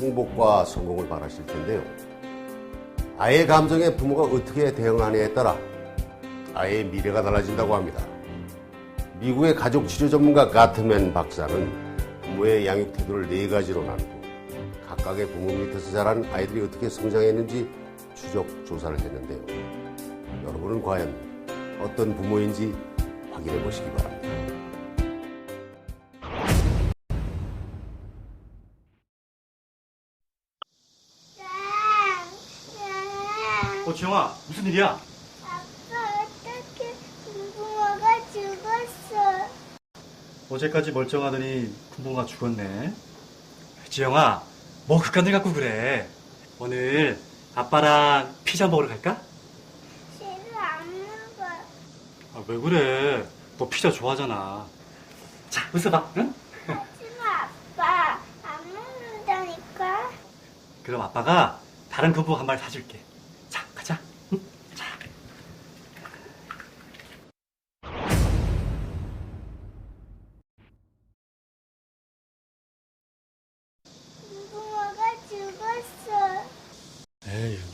행복과 성공을 바라실 텐데요. 아이의 감정에 부모가 어떻게 대응하느냐에 따라 아이의 미래가 달라진다고 합니다. 미국의 가족 치료 전문가 가트맨 박사는 부모의 양육 태도를 네 가지로 나누고 각각의 부모 밑에서 자란 아이들이 어떻게 성장했는지 추적 조사를 했는데요. 여러분은 과연 어떤 부모인지 확인해 보시기 바랍니다. 어, 지영아, 무슨 일이야? 아빠 어떻게 군붕어가 죽었어? 어제까지 멀쩡하더니 군붕어가 죽었네. 지영아, 뭐일 갖고 그래. 오늘 아빠랑 피자 먹으러 갈까? 싫어 안 먹어. 아, 왜 그래? 너 피자 좋아하잖아. 자, 웃어봐, 응? 하지마 아빠 안 먹는다니까. 그럼 아빠가 다른 군붕어 한 마리 사줄게.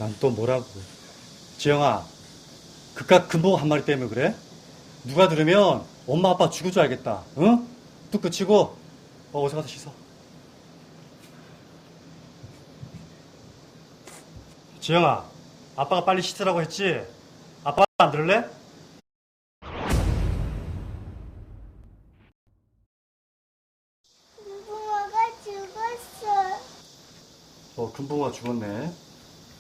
난 또 뭐라고. 지영아, 그깟 금붕어 한 마리 때문에 그래? 누가 들으면 엄마 아빠 죽을 줄 알겠다. 응? 뚝 그치고, 어, 어서 가서 씻어. 지영아, 아빠가 빨리 씻으라고 했지? 아빠 안 들을래? 군붕어가 죽었어. 어, 금붕어가 죽었네.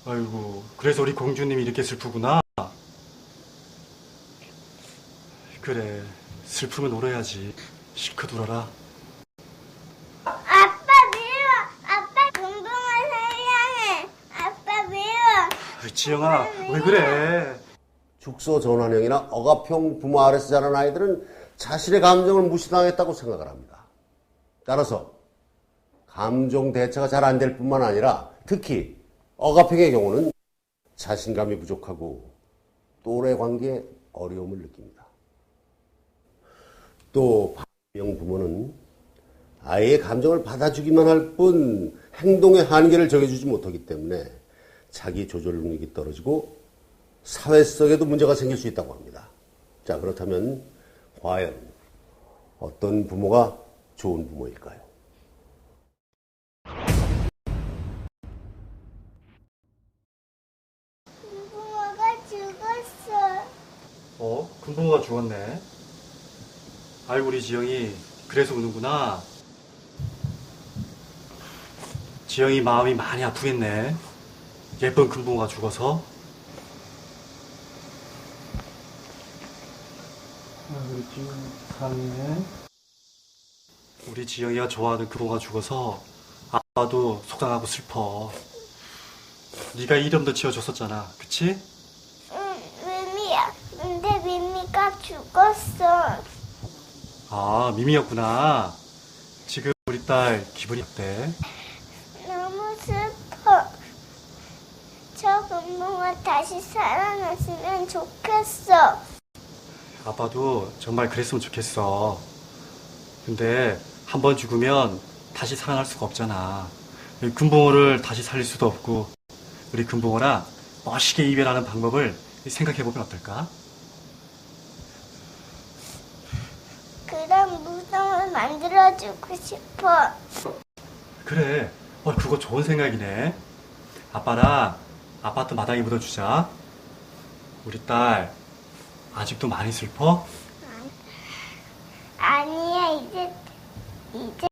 아이고, 그래서 우리 공주님이 이렇게 슬프구나. 그래, 슬프면 울어야지. 실컷 울어라. 아빠 미워. 아빠 군붕어 사랑해. 아빠 미워. 아이, 지영아, 왜 그래? 축소 전환형이나 억압형 부모 아래서 자란 아이들은 자신의 감정을 무시당했다고 생각을 합니다. 따라서 감정 대처가 잘 안 될 뿐만 아니라 특히 억압형의 경우는 자신감이 부족하고 또래 관계에 어려움을 느낍니다. 또 반영 부모는 아이의 감정을 받아주기만 할 뿐 행동의 한계를 정해주지 못하기 때문에 자기 조절 능력이 떨어지고 사회성에도 문제가 생길 수 있다고 합니다. 자, 그렇다면 과연 어떤 부모가 좋은 부모일까요? 어? 금붕어가 죽었네. 아이고, 우리 지영이 그래서 우는구나. 지영이 마음이 많이 아프겠네. 예쁜 금붕어가 죽어서. 아, 우리 지영이 사랑해. 우리 지영이가 좋아하는 금붕어가 죽어서 아빠도 속상하고 슬퍼. 네가 이름도 지어줬었잖아. 그치? 응, 미미야. 근데 죽었어. 아, 미미였구나. 지금 우리 딸 기분이 어때? 너무 슬퍼. 저 금붕어 다시 살아났으면 좋겠어. 아빠도 정말 그랬으면 좋겠어. 근데 한 번 죽으면 다시 살아날 수가 없잖아. 이 금붕어를 다시 살릴 수도 없고, 우리 금붕어랑 멋있게 이별하는 방법을 생각해보면 어떨까? 몸을 만들어주고 싶어. 그래. 어, 그거 좋은 생각이네. 아빠랑 아파트 마당에 묻어주자. 우리 딸 아직도 많이 슬퍼? 아니야, 이제, 이제.